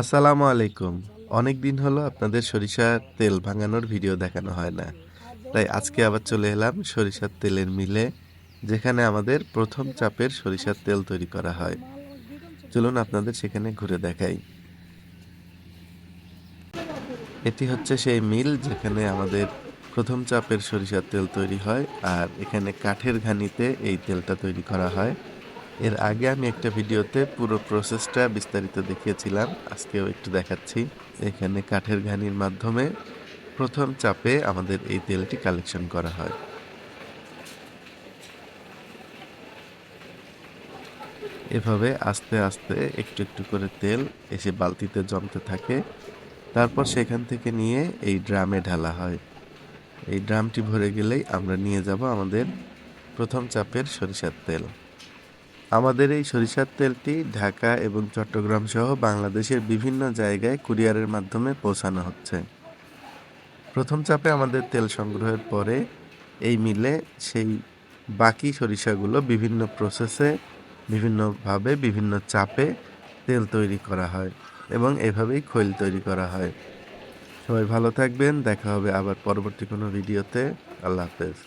আসসালামু আলাইকুম অনেক দিন হলো আপনাদের সরিষার তেল ভাঙানোর ভিডিও দেখানো হয় না। তাই আজকে আবার চলে এলাম সরিষার তেলের মিলে, যেখানে আমাদের প্রথম চাপের সরিষার তেল তৈরি করা হয়। চলুন আপনাদের সেখানে ঘুরে দেখাই। এটি হচ্ছে সেই মিল যেখানে আমাদের প্রথম চাপের সরিষার তেল তৈরি হয়, আর এখানে কাঠের ঘানিতে এই তেলটা তৈরি করা হয়। এর আগে আমি একটা ভিডিওতে পুরো প্রসেসটা বিস্তারিত দেখিয়েছিলাম, আজকেও একটু দেখাচ্ছি। এখানে কাঠের ঘানির মাধ্যমে প্রথম চাপে আমাদের এই তেলটি কালেকশন করা হয়। এভাবে আস্তে আস্তে একটু একটু করে তেল এসে বালতিতে জমতে থাকে। তারপর সেখান থেকে নিয়ে এই ড্রামে ঢালা হয়। এই ড্রামটি ভরে গেলেই আমরা নিয়ে যাব আমাদের প্রথম চাপের সরিষার তেল। আমাদের এই সরিষার তেলটি ঢাকা এবং চট্টগ্রাম সহ বাংলাদেশের বিভিন্ন জায়গায় কুরিয়ারের মাধ্যমে পৌঁছানো হচ্ছে। প্রথম চাপে আমাদের তেল সংগ্রহের পরে এই মিলে সেই বাকি সরিষাগুলো বিভিন্ন প্রসেসে বিভিন্নভাবে, বিভিন্ন চাপে তেল তৈরি করা হয় এবং এভাবেই খৈল তৈরি করা হয়। সবাই ভালো থাকবেন, দেখা হবে আবার পরবর্তী কোনো ভিডিওতে। আল্লাহ হাফেজ।